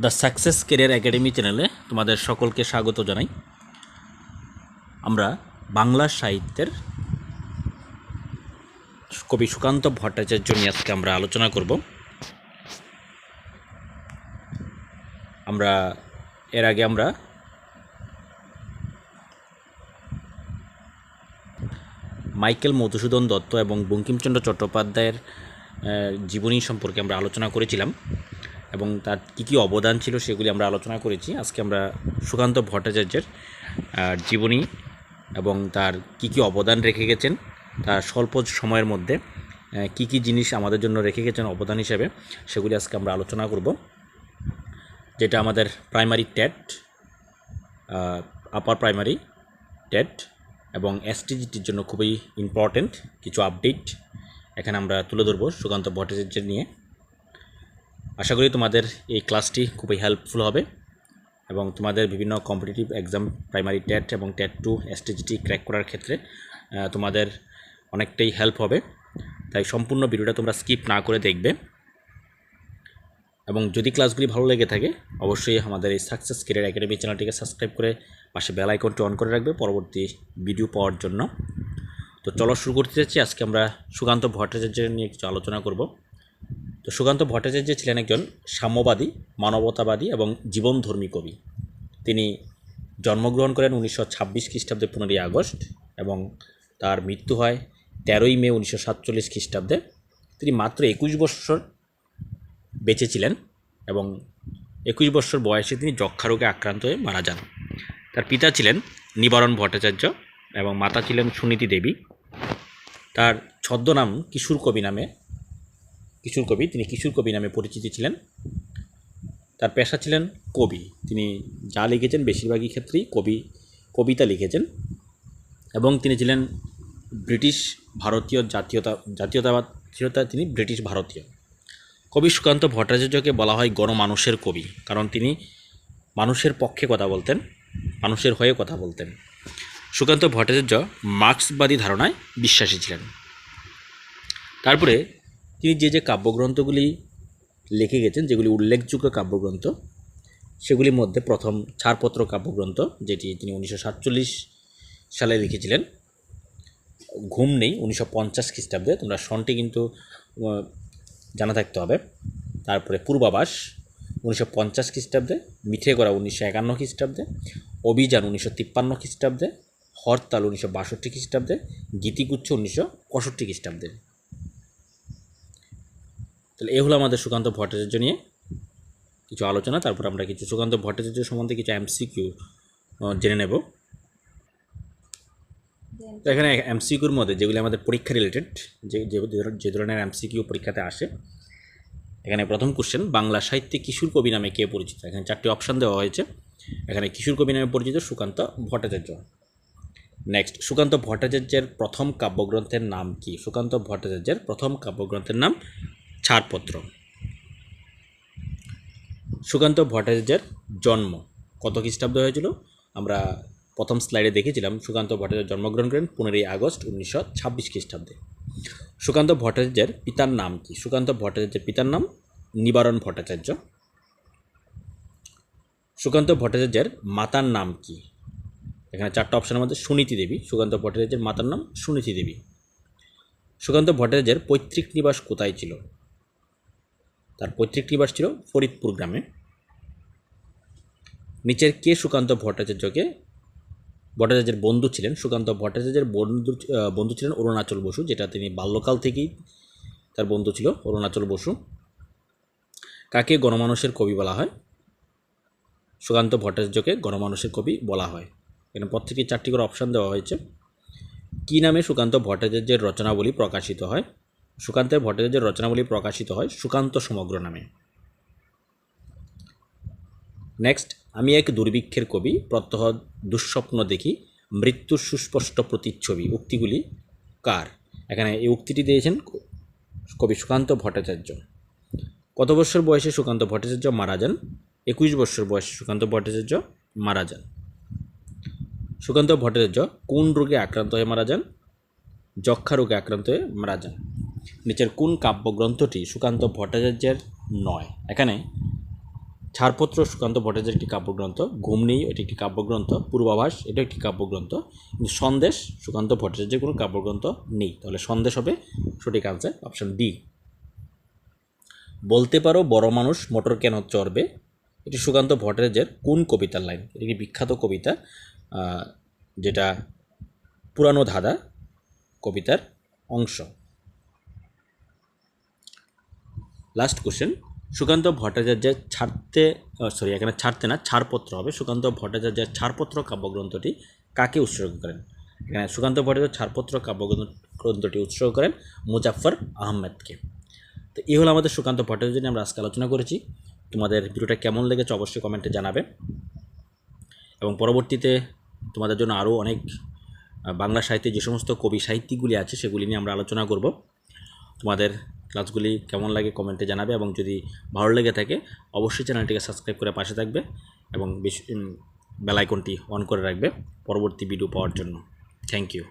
The success career academy চ্যানেলে তোমাদের সকলকে স্বাগত জানাই। আমরা বাংলা সাহিত্যের কবি সুকান্ত ভট্টাচার্য নিয়ে আজকে আমরা আলোচনা করব। আমরা, এর আগে আমরা মাইকেল মধুসূদন দত্ত এবং বঙ্কিমচন্দ্র চট্টোপাধ্যায়ের জীবনী সম্পর্কে আমরা আলোচনা করেছিলাম। এবং তার কী কী অবদান ছিল সেগুলি আমরা আলোচনা করেছি। আজকে আমরা সুকান্ত ভট্টাচার্যের জীবনী এবং তার কী কী অবদান রেখে গেছেন, তার স্বল্প সময়ের মধ্যে কী কী জিনিস আমাদের জন্য রেখে গেছেন অবদান হিসেবে সেগুলি আজকে আমরা আলোচনা করব। যেটা আমাদের primary TET upper primary TET এবং এসটিজিটির জন্য খুবই ইম্পর্ট্যান্ট কিছু আপডেট এখানে আমরা তুলে ধরবো সুকান্ত ভট্টাচার্যের নিয়ে। আশা করি তোমাদের এই ক্লাসটি খুবই হেল্পফুল হবে এবং তোমাদের বিভিন্ন কম্পিটিটিভ এক্সাম প্রাইমারি টেট এবং টেট টু এসটিজিটি ক্র্যাক করার ক্ষেত্রে তোমাদের অনেকটাই হেল্প হবে। তাই সম্পূর্ণ ভিডিওটা তোমরা স্কিপ না করে দেখবে। এবং যদি ক্লাসগুলি ভালো লেগে থাকে, অবশ্যই আমাদের এই সাকসেস কেরিয়ার একাডেমি চ্যানেলটিকে সাবস্ক্রাইব করে পাশে বেল আইকনটি অন করে রাখবে পরবর্তী ভিডিও পাওয়ার জন্য। তো চলো শুরু করতে যাচ্ছি। আজকে আমরা সুকান্ত ভট্টাচার্যের নিয়ে কিছু আলোচনা করব। তো সুকান্ত ভট্টাচার্য ছিলেন একজন সাম্যবাদী, মানবতাবাদী এবং জীবনধর্মী কবি। তিনি জন্মগ্রহণ করেন উনিশশো ছাব্বিশ খ্রিস্টাব্দে পনেরোই আগস্ট এবং তার মৃত্যু হয় তেরোই মে উনিশশো সাতচল্লিশ খ্রিস্টাব্দে। তিনি মাত্র একুশ বৎসর বেঁচে ছিলেন এবং একুশ বছর বয়সে তিনি যক্ষা রোগে আক্রান্ত হয়ে মারা যান। তার পিতা ছিলেন নিবারণ ভট্টাচার্য এবং মাতা ছিলেন সুনীতি দেবী। তার ছদ্মনাম কিশোর কবি নামে কিশোর কবি। তিনি কিশোর কবি নামে পরিচিত ছিলেন। তার পেশা ছিলেন কবি। তিনি যা লিখেছেন, বেশিরভাগই ক্ষেত্রেই কবি, কবিতা লিখেছেন। এবং তিনি ছিলেন ব্রিটিশ ভারতীয় জাতীয়তা, জাতীয়তাবাদ, ছিলতা তিনি ব্রিটিশ ভারতীয়। কবি সুকান্ত ভট্টাচার্যকে বলা হয় গণমানুষের কবি, কারণ তিনি মানুষের পক্ষে কথা বলতেন, মানুষের হয়ে কথা বলতেন। সুকান্ত ভট্টাচার্য মার্ক্সবাদী ধারণায় বিশ্বাসী ছিলেন। তারপরে তিনি যে যে কাব্যগ্রন্থগুলি লিখে গেছেন, যেগুলি উল্লেখযোগ্য কাব্যগ্রন্থ, সেগুলির মধ্যে প্রথম ছাড়পত্র কাব্যগ্রন্থ, যেটি তিনি উনিশশো সাতচল্লিশ সালে লিখেছিলেন, ঘুম নেই, উনিশশো পঞ্চাশ খ্রিস্টাব্দে, তোমরা সনটি কিন্তু জানা থাকতে হবে। তারপরে পূর্বাবাস উনিশশো পঞ্চাশ খ্রিস্টাব্দে মিঠে করা উনিশশো একান্ন খ্রিস্টাব্দে, অভিযান উনিশশো তিপ্পান্ন খ্রিস্টাব্দে, হরতাল উনিশশো বাষট্টি খ্রিস্টাব্দে, গীতিগুচ্ছ উনিশশো পঁয়ষট্টি খ্রিস্টাব্দে। তাহলে এ হলো আমাদের সুকান্ত ভট্টাচার্য নিয়ে কিছু আলোচনা, তারপর আমরা কিছু সুকান্ত ভট্টাচার্য সম্বন্ধে কিছু এমসিকিউ জেনে নেব। তো এখানে এমসিকিউর মধ্যে যেগুলি আমাদের পরীক্ষা রিলেটেড যে যে ধরনের এমসিকিউ পরীক্ষাতে আসে, এখানে প্রথম কোশ্চেন বাংলা সাহিত্যে কিশোর কবি নামে কে পরিচিত? এখানে চারটি অপশান দেওয়া হয়েছে। এখানে কিশোর কবি নামে পরিচিত সুকান্ত ভট্টাচার্য। নেক্সট সুকান্ত ভট্টাচার্যের প্রথম কাব্যগ্রন্থের নাম কি? সুকান্ত ভট্টাচার্যের প্রথম কাব্যগ্রন্থের নাম ছাড়পত্র। সুকান্ত ভট্টাচার্যের জন্ম কত খ্রিস্টাব্দে হয়েছিল? আমরা প্রথম স্লাইডে দেখেছিলাম, সুকান্ত ভট্টাচার্য জন্মগ্রহণ করেন পনেরোই আগস্ট উনিশশো ছাব্বিশ খ্রিস্টাব্দে। সুকান্ত ভট্টাচার্যের পিতার নাম কি? সুকান্ত ভট্টাচার্যের পিতার নাম নিবারণ ভট্টাচার্য। সুকান্ত ভট্টাচার্যের মাতার নাম কি? এখানে চারটা অপশনের মধ্যে সুনীতি দেবী, সুকান্ত ভট্টাচার্যের মাতার নাম সুনীতি দেবী। সুকান্ত ভট্টাচার্যের পৈতৃক নিবাস কোথায় ছিল? তার পৈতৃক নিবাস ছিল ফরিদপুর গ্রামে। নিচের কে সুকান্ত ভট্টাচার্যকে, ভট্টাচার্যের বন্ধু ছিলেন, সুকান্ত ভট্টাচার্যের বন্ধু বন্ধু ছিলেন অরুণাচল বসু, যেটা তিনি বাল্যকাল থেকেই তার বন্ধু ছিল, অরুণাচল বসু। কাকে গণমানুষের কবি বলা হয়? সুকান্ত ভট্টাচার্যকে গণমানুষের কবি বলা হয়। এখানে প্রত্যেকে চারটি করে অপশান দেওয়া হয়েছে। কী নামে সুকান্ত ভট্টাচার্যের রচনাবলী প্রকাশিত হয়? সুকান্তের ভট্টাচার্যের রচনাবলী প্রকাশিত হয় সুকান্ত সমগ্র নামে। নেক্সট আমি এক দুর্ভিক্ষের কবি, প্রত্যহ দুঃস্বপ্ন দেখি, মৃত্যুর সুস্পষ্ট প্রতিচ্ছবি, উক্তিগুলি কার? এখানে এই উক্তিটি দিয়েছেন কবি সুকান্ত ভট্টাচার্য। কত বছর বয়সে সুকান্ত ভট্টাচার্য মারা যান? একুশ বছর বয়সে সুকান্ত ভট্টাচার্য মারা যান। সুকান্ত ভট্টাচার্য কোন রোগে আক্রান্ত হয়ে মারা যান? যক্ষা রোগে আক্রান্ত হয়ে মারা যান। নিচের কোন কাব্যগ্রন্থটি সুকান্ত ভট্টাচার্যের নয়? এখানে ছাড়পত্র সুকান্ত ভট্টাচার্যের একটি কাব্যগ্রন্থ ঘুমনেই এটি একটি কাব্যগ্রন্থ, পূর্বাভাস, এটা একটি কাব্যগ্রন্থ। কিন্তু সন্দেশ, সুকান্ত ভট্টাচার্যের কোনো কাব্যগ্রন্থ নেই। তাহলে সন্দেশ হবে সঠিক আনসার অপশন ডি বলতে পারো বড় মানুষ মোটর কেন চড়বে? এটি সুকান্ত ভট্টাচার্যের কোন কবিতার লাইন? এটি বিখ্যাত কবিতা যেটা পুরানো ধাঁধা কবিতার অংশ। লাস্ট কোশ্চেন সুকান্ত ভট্টাচার্যের ছাড়তে সরি এখানে ছাড়তে না, ছাড়পত্র হবে। সুকান্ত ভট্টাচার্যের ছাড়পত্র কাব্যগ্রন্থটি কাকে উৎসর্গ করেন? এখানে সুকান্ত ভট্টাচার্য ছাড়পত্র কাব্যগ্রন্থ গ্রন্থটি উৎসর্গ করেন মুজাফফর আহমেদকে। তো এই হলো আমাদের সুকান্ত ভট্টাচার্য নিয়ে আমরা আজকে আলোচনা করেছি। তোমাদের ভিডিওটা কেমন লেগেছে অবশ্যই কমেন্টে জানাবে। এবং পরবর্তীতে তোমাদের জন্য আরও অনেক বাংলা সাহিত্যে যে সমস্ত কবি সাহিত্যিকগুলি আছে, সেগুলি নিয়ে আমরা আলোচনা করব। তোমাদের ক্লাসগুলি কেমন লাগে কমেন্টে জানাবে এবং যদি ভালো লেগে থাকে, অবশ্যই চ্যানেলটিকে সাবস্ক্রাইব করে পাশে থাকবে এবং বেশ বেলাইকনটি অন করে রাখবে পরবর্তী ভিডিও পাওয়ার জন্য। Thank you.